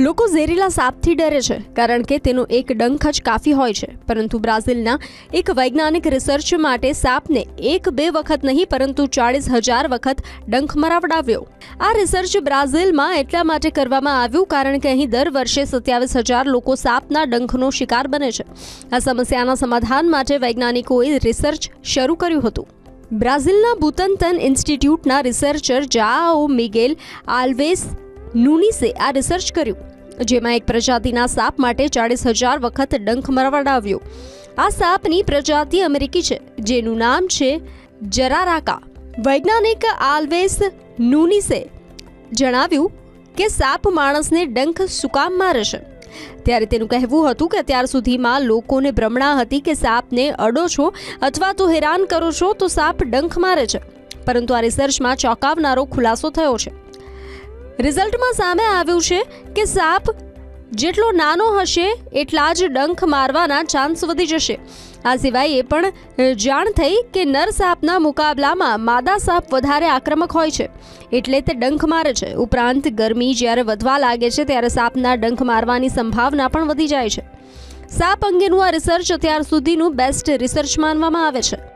લોકો ઝેરીલા સાપથી ડરે છે, કારણ કે તેનો એક ડંખ જ કાફી હોય છે. પરંતુ બ્રાઝિલના એક વૈજ્ઞાનિક રિસર્ચ માટે સાપને એક બે વખત નહીં, પરંતુ ચાળીસ હજાર વખત ડંખ મરાવડાવ્યો. આ રિસર્ચ બ્રાઝિલમાં એટલા માટે કરવામાં આવ્યું કારણ કે અહીં દર વર્ષે સત્યાવીસ હજાર લોકો સાપના ડંખનો શિકાર બને છે. આ સમસ્યાના સમાધાન માટે વૈજ્ઞાનિકોએ રિસર્ચ શરૂ કર્યું હતું. બ્રાઝિલના બુતનતન ઇન્સ્ટિટ્યૂટના રિસર્ચર જાઓ મિગેલ આલ્વેસ નુનીસે આ રિસર્ચ કર્યું, જેમાં એક પ્રજાતિના સાપ માટે ચાળીસ હજાર વખત ડંખ મરવડાવ્યો. આ સાપની પ્રજાતિ અમેરિકી છે, જેનું નામ છે જરારાકા. વૈજ્ઞાનિક આલ્વેસ નુનીસે જણાવ્યું કે સાપ માણસને ડંખ સુકામ મારે છે. ત્યારે તેનું કહેવું હતું કે અત્યાર સુધીમાં લોકોને ભ્રમણા હતી કે સાપને અડો છો અથવા તો હેરાન કરો છો તો સાપ ડંખ મારે છે. પરંતુ આ રિસર્ચમાં ચોંકાવનારો ખુલાસો થયો છે. રિઝલ્ટમાં સામે આવ્યું છે કે સાપ જેટલો નાનો હશે, એટલા જ ડંખ મારવાના ચાન્સ વધી જશે. આ સિવાય એ પણ જાણ થઈ કે નર સાપના મુકાબલામાં માદા સાપ વધારે આક્રમક હોય છે. એટલે તે ડંખ મારે છે. ઉપરાંત ગરમી જ્યારે વધવા લાગે છે, ત્યારે સાપના ડંખ મારવાની સંભાવના પણ વધી જાય છે. સાપ અંગેનું આ રિસર્ચ અત્યાર સુધીનું બેસ્ટ રિસર્ચ માનવામાં આવે છે.